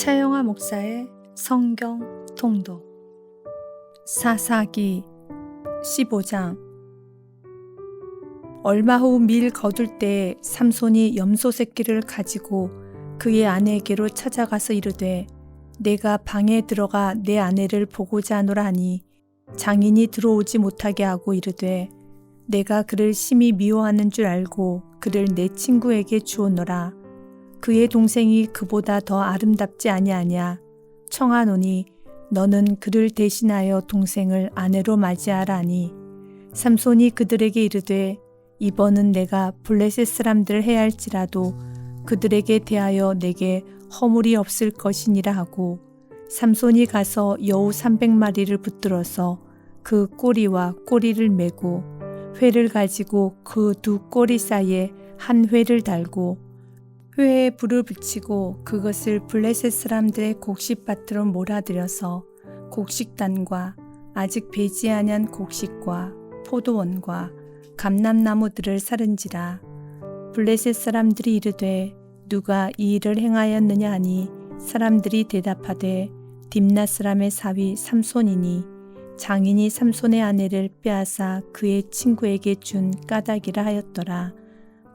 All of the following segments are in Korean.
차영화 목사의 성경 통독. 사사기 15장. 얼마 후 밀 거둘 때에 삼손이 염소 새끼를 가지고 그의 아내에게로 찾아가서 이르되 내가 방에 들어가 내 아내를 보고자 하노라 하니 장인이 들어오지 못하게 하고 이르되 내가 그를 심히 미워하는 줄 알고 그를 내 친구에게 주었노라 그의 동생이 그보다 더 아름답지 아니하냐. 청하노니 너는 그를 대신하여 동생을 아내로 맞이하라니. 삼손이 그들에게 이르되 이번은 내가 블레셋 사람들을 해할지라도 그들에게 대하여 내게 허물이 없을 것이니라 하고 삼손이 가서 여우 300마리를 붙들어서 그 꼬리와 꼬리를 메고 회를 가지고 그 두 꼬리 사이에 한 회를 달고 회에 불을 붙이고 그것을 블레셋 사람들의 곡식밭으로 몰아들여서 곡식단과 아직 배지 아니한 곡식과 포도원과 감람나무들을 사른지라 블레셋 사람들이 이르되 누가 이 일을 행하였느냐 하니 사람들이 대답하되 딥나 사람의 사위 삼손이니 장인이 삼손의 아내를 빼앗아 그의 친구에게 준 까닭이라 하였더라.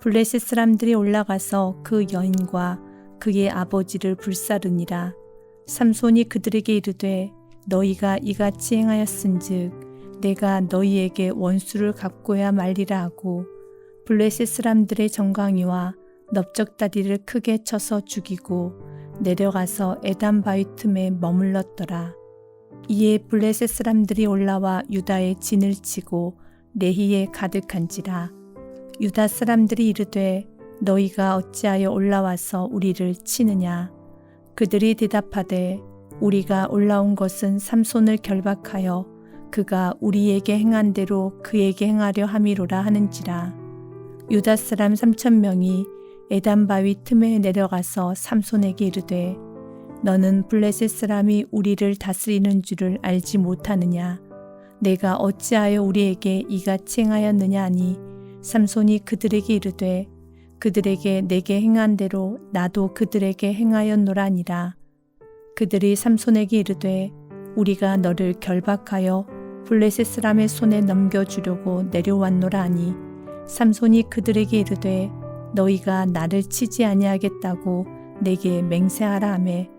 블레셋 사람들이 올라가서 그 여인과 그의 아버지를 불사르니라. 삼손이 그들에게 이르되 너희가 이같이 행하였은즉 내가 너희에게 원수를 갚고야 말리라 하고 블레셋 사람들의 정강이와 넓적다리를 크게 쳐서 죽이고 내려가서 에단 바위 틈에 머물렀더라. 이에 블레셋 사람들이 올라와 유다의 진을 치고 레히에 가득한지라. 유다 사람들이 이르되 너희가 어찌하여 올라와서 우리를 치느냐? 그들이 대답하되 우리가 올라온 것은 삼손을 결박하여 그가 우리에게 행한 대로 그에게 행하려 함이로라 하는지라. 유다 사람 삼천 명이 에단 바위 틈에 내려가서 삼손에게 이르되 너는 블레셋 사람이 우리를 다스리는 줄을 알지 못하느냐? 내가 어찌하여 우리에게 이같이 행하였느냐? 하니 삼손이 그들에게 이르되 그들에게 내게 행한 대로 나도 그들에게 행하였노라니라. 그들이 삼손에게 이르되 우리가 너를 결박하여 블레셋 사람의 손에 넘겨주려고 내려왔노라 하니 삼손이 그들에게 이르되 너희가 나를 치지 아니하겠다고 내게 맹세하라 하매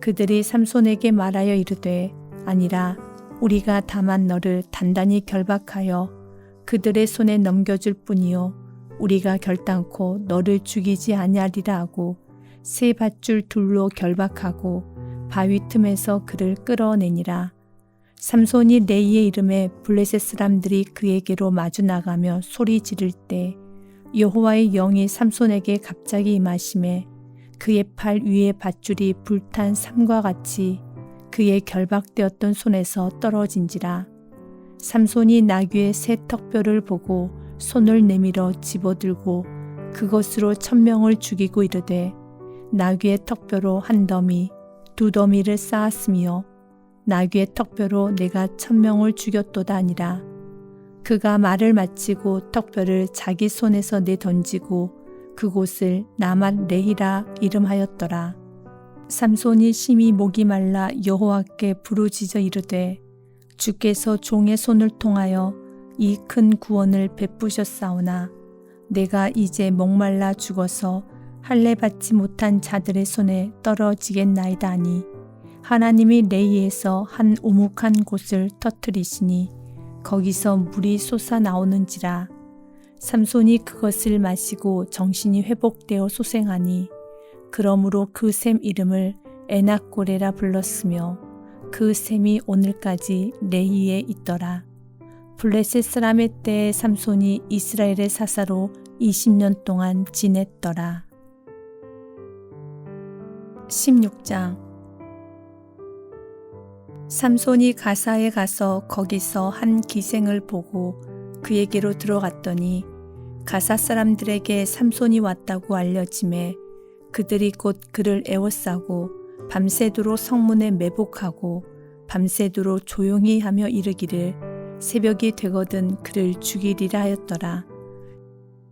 그들이 삼손에게 말하여 이르되 아니라 우리가 다만 너를 단단히 결박하여 그들의 손에 넘겨줄 뿐이요. 우리가 결단코 너를 죽이지 아니하리라 하고 세 밧줄 둘로 결박하고 바위 틈에서 그를 끌어내니라. 삼손이 레이의 이름에 블레셋 사람들이 그에게로 마주 나가며 소리 지를 때 여호와의 영이 삼손에게 갑자기 임하심에 그의 팔 위에 밧줄이 불탄 삼과 같이 그의 결박되었던 손에서 떨어진지라 삼손이 나귀의 새 턱뼈를 보고 손을 내밀어 집어들고 그것으로 천명을 죽이고 이르되 나귀의 턱뼈로 한 더미 두 더미를 쌓았으며 나귀의 턱뼈로 내가 천명을 죽였도다 아니라 그가 말을 마치고 턱뼈를 자기 손에서 내 던지고 그곳을 나만 레히라 이름하였더라. 삼손이 심히 목이 말라 여호와께 부르짖어 이르되 주께서 종의 손을 통하여 이 큰 구원을 베푸셨사오나 내가 이제 목말라 죽어서 할례 받지 못한 자들의 손에 떨어지겠나이다 하니 하나님이 레이에서 한 오목한 곳을 터뜨리시니 거기서 물이 솟아 나오는지라 삼손이 그것을 마시고 정신이 회복되어 소생하니 그러므로 그 샘 이름을 에낙고레라 불렀으며 그 샘이 오늘까지 레히에 있더라. 블레셋 사람의 때에 삼손이 이스라엘의 사사로 20년 동안 지냈더라. 16장 삼손이 가사에 가서 거기서 한 기생을 보고 그에게로 들어갔더니 가사 사람들에게 삼손이 왔다고 알려짐에 그들이 곧 그를 애워싸고 밤새도록 성문에 매복하고 밤새도록 조용히 하며 이르기를 새벽이 되거든 그를 죽이리라 하였더라.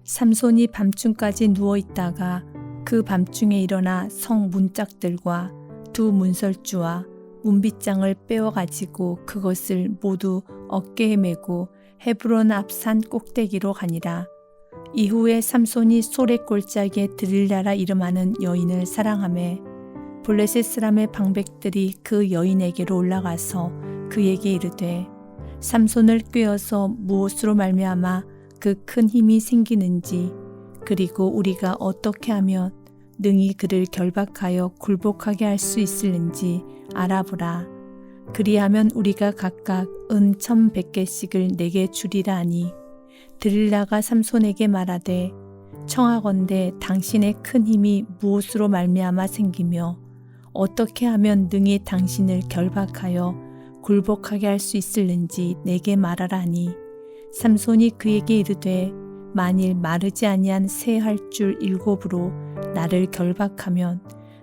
삼손이 밤중까지 누워 있다가 그 밤중에 일어나 성 문짝들과 두 문설주와 문빗장을 빼어 가지고 그것을 모두 어깨에 메고 헤브론 앞 산 꼭대기로 가니라. 이후에 삼손이 소래 골짜기에 드릴라라 이름하는 여인을 사랑하매 블레셋 사람의 방백들이 그 여인에게로 올라가서 그에게 이르되 삼손을 꿰어서 무엇으로 말미암아 그 큰 힘이 생기는지 그리고 우리가 어떻게 하면 능히 그를 결박하여 굴복하게 할 수 있을는지 알아보라. 그리하면 우리가 각각 은 천백 개씩을 내게 주리라 하니 드릴라가 삼손에게 말하되 청하건대 당신의 큰 힘이 무엇으로 말미암아 생기며 어떻게 하면 능히 당신을 결박하여 굴복하게 할 수 있을는지 내게 말하라 하니 삼손이 그에게 이르되 만일 마르지 아니한 새 할 줄 일곱으로 나를 결박하면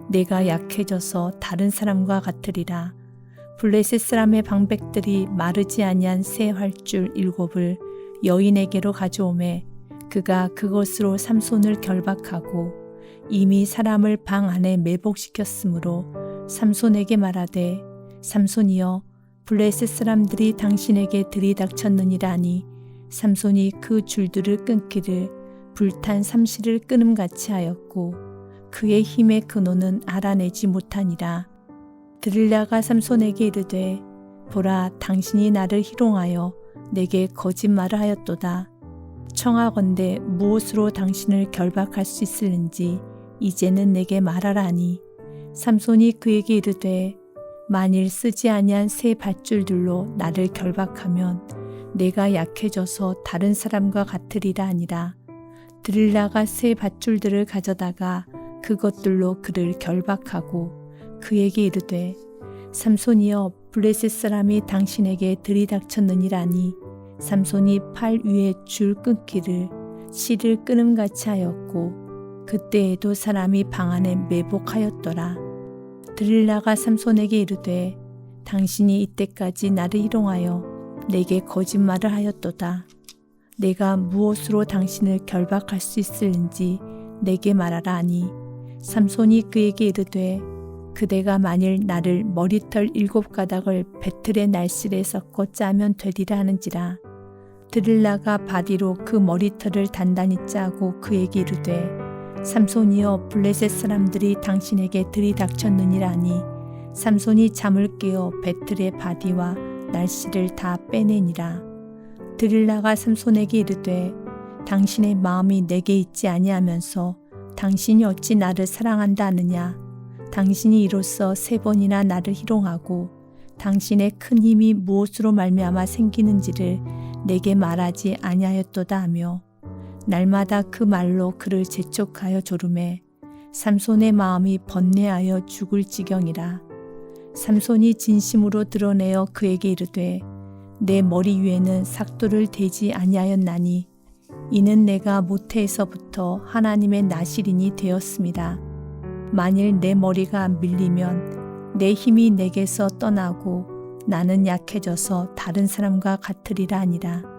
내가 약해져서 다른 사람과 같으리라. 블레셋 사람의 방백들이 마르지 아니한 새 할 줄 일곱을 여인에게로 가져오매 그가 그것으로 삼손을 결박하고 이미 사람을 방 안에 매복시켰으므로 삼손에게 말하되 삼손이여 블레셋 사람들이 당신에게 들이닥쳤느니라 하니 삼손이 그 줄들을 끊기를 불탄 삼시를 끊음같이 하였고 그의 힘의 근원은 알아내지 못하니라. 드릴라가 삼손에게 이르되 보라 당신이 나를 희롱하여 내게 거짓말을 하였도다. 청하건대 무엇으로 당신을 결박할 수 있을는지 이제는 내게 말하라 하니. 삼손이 그에게 이르되 만일 쓰지 아니한 새 밧줄들로 나를 결박하면 내가 약해져서 다른 사람과 같으리라 하니라. 드릴라가 새 밧줄들을 가져다가 그것들로 그를 결박하고 그에게 이르되 삼손이여 블레셋 사람이 당신에게 들이닥쳤느니라니. 삼손이 팔 위에 줄 끊기를 실을 끊음같이 하였고 그때에도 사람이 방 안에 매복하였더라. 드릴라가 삼손에게 이르되 당신이 이때까지 나를 희롱하여 내게 거짓말을 하였도다. 내가 무엇으로 당신을 결박할 수 있을는지 내게 말하라 하니 삼손이 그에게 이르되 그대가 만일 나를 머리털 일곱 가닥을 배틀의 날실에 섞어 짜면 되리라 하는지라. 드릴라가 바디로 그 머리털을 단단히 짜고 그에게 이르되 삼손이여 블레셋 사람들이 당신에게 들이닥쳤느니라 하니. 삼손이 잠을 깨어 배틀의 바디와 날씨를 다 빼내니라. 드릴라가 삼손에게 이르되 당신의 마음이 내게 있지 아니하면서 당신이 어찌 나를 사랑한다 하느냐? 당신이 이로써 세 번이나 나를 희롱하고 당신의 큰 힘이 무엇으로 말미암아 생기는지를 내게 말하지 아니하였도다 하며 날마다 그 말로 그를 재촉하여 조름해 삼손의 마음이 번뇌하여 죽을 지경이라 삼손이 진심으로 드러내어 그에게 이르되 내 머리 위에는 삭도를 대지 아니하였나니 이는 내가 모태에서부터 하나님의 나시린이 되었습니다. 만일 내 머리가 밀리면 내 힘이 내게서 떠나고 나는 약해져서 다른 사람과 같으리라 아니라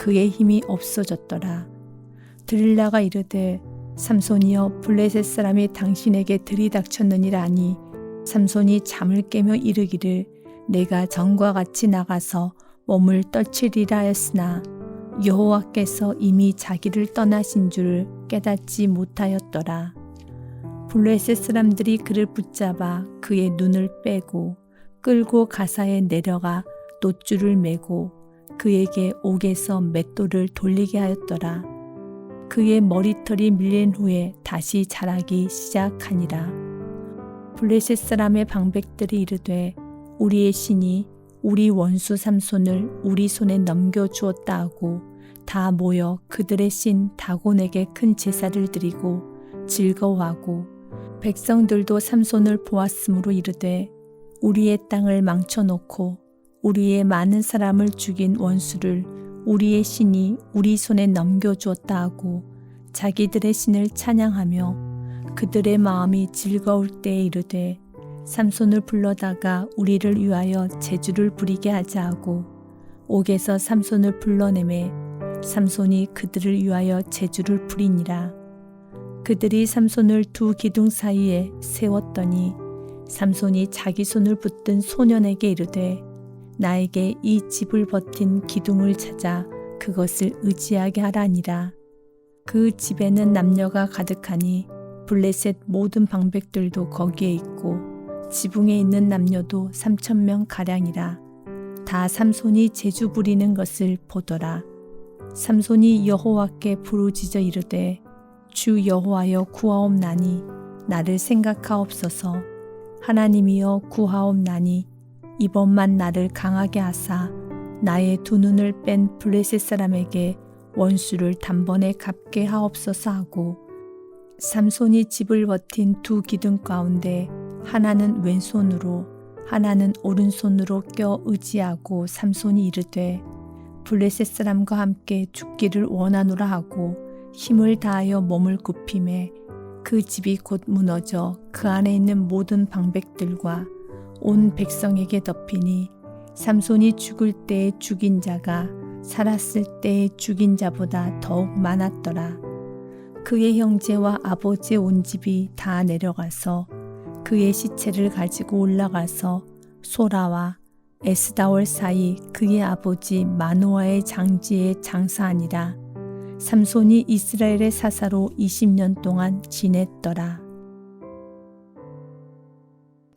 그의 힘이 없어졌더라. 드릴라가 이르되 삼손이여 블레셋 사람이 당신에게 들이닥쳤느니라 하니 삼손이 잠을 깨며 이르기를 내가 전과 같이 나가서 몸을 떨치리라 하였으나 여호와께서 이미 자기를 떠나신 줄을 깨닫지 못하였더라. 블레셋 사람들이 그를 붙잡아 그의 눈을 빼고 끌고 가사에 내려가 놋줄을 메고 그에게 옥에서 맷돌을 돌리게 하였더라. 그의 머리털이 밀린 후에 다시 자라기 시작하니라. 블레셋 사람의 방백들이 이르되 우리의 신이 우리 원수 삼손을 우리 손에 넘겨 주었다 하고 다 모여 그들의 신 다곤에게 큰 제사를 드리고 즐거워하고 백성들도 삼손을 보았으므로 이르되 우리의 땅을 망쳐놓고 우리의 많은 사람을 죽인 원수를 우리의 신이 우리 손에 넘겨주었다 하고 자기들의 신을 찬양하며 그들의 마음이 즐거울 때에 이르되 삼손을 불러다가 우리를 위하여 제주를 부리게 하자 하고 옥에서 삼손을 불러내매 삼손이 그들을 위하여 제주를 부리니라. 그들이 삼손을 두 기둥 사이에 세웠더니 삼손이 자기 손을 붙든 소년에게 이르되 나에게 이 집을 버틴 기둥을 찾아 그것을 의지하게 하라니라. 그 집에는 남녀가 가득하니 블레셋 모든 방백들도 거기에 있고 지붕에 있는 남녀도 삼천 명 가량이라. 다 삼손이 제주 부리는 것을 보더라. 삼손이 여호와께 부르짖어 이르되 주 여호와여 구하옵나니 나를 생각하옵소서. 하나님이여 구하옵나니 이번만 나를 강하게 하사 나의 두 눈을 뺀 블레셋 사람에게 원수를 단번에 갚게 하옵소서 하고 삼손이 집을 버틴 두 기둥 가운데 하나는 왼손으로 하나는 오른손으로 껴 의지하고 삼손이 이르되 블레셋 사람과 함께 죽기를 원하노라 하고 힘을 다하여 몸을 굽힘에 그 집이 곧 무너져 그 안에 있는 모든 방백들과 온 백성에게 덮이니 삼손이 죽을 때에 죽인 자가 살았을 때에 죽인 자보다 더욱 많았더라. 그의 형제와 아버지의 온 집이 다 내려가서 그의 시체를 가지고 올라가서 소라와 에스다월 사이 그의 아버지 마노아의 장지에 장사하니라. 삼손이 이스라엘의 사사로 20년 동안 지냈더라.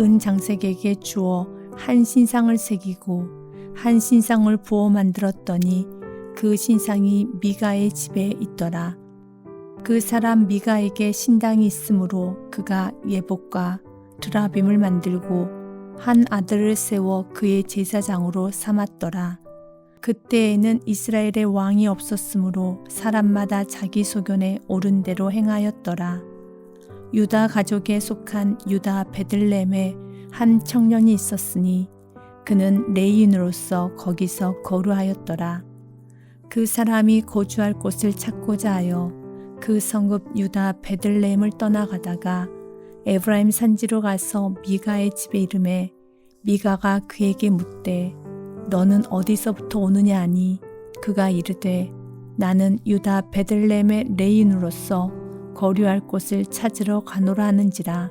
은 장색에게 주어 한 신상을 새기고 한 신상을 부어 만들었더니 그 신상이 미가의 집에 있더라. 그 사람 미가에게 신당이 있으므로 그가 예복과 드라빔을 만들고 한 아들을 세워 그의 제사장으로 삼았더라. 그때에는 이스라엘의 왕이 없었으므로 사람마다 자기 소견에 옳은 대로 행하였더라. 유다 가족에 속한 유다 베들렘에 한 청년이 있었으니 그는 레인으로서 거기서 거루하였더라. 그 사람이 거주할 곳을 찾고자 하여 그 성읍 유다 베들레헴을 떠나가다가 에브라임 산지로 가서 미가의 집에 이름에 미가가 그에게 묻되 너는 어디서부터 오느냐 하니 그가 이르되 나는 유다 베들레헴의 레인으로서 거류할 곳을 찾으러 가노라 하는지라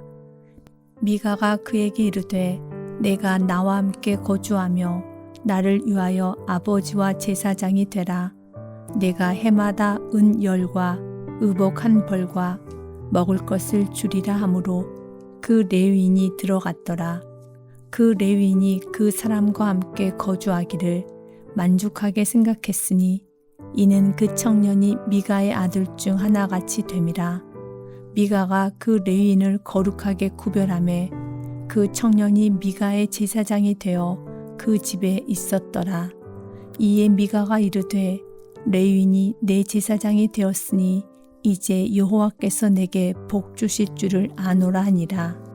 미가가 그에게 이르되 내가 나와 함께 거주하며 나를 위하여 아버지와 제사장이 되라 내가 해마다 은 열과 의복 한 벌과 먹을 것을 주리라 하므로 그 레위인이 들어갔더라. 그 레위인이 그 사람과 함께 거주하기를 만족하게 생각했으니 이는 그 청년이 미가의 아들 중 하나같이 됨이라. 미가가 그 레위인을 거룩하게 구별함에 그 청년이 미가의 제사장이 되어 그 집에 있었더라. 이에 미가가 이르되 레위인이 내 제사장이 되었으니 이제 여호와께서 내게 복 주실 줄을 아노라 하니라.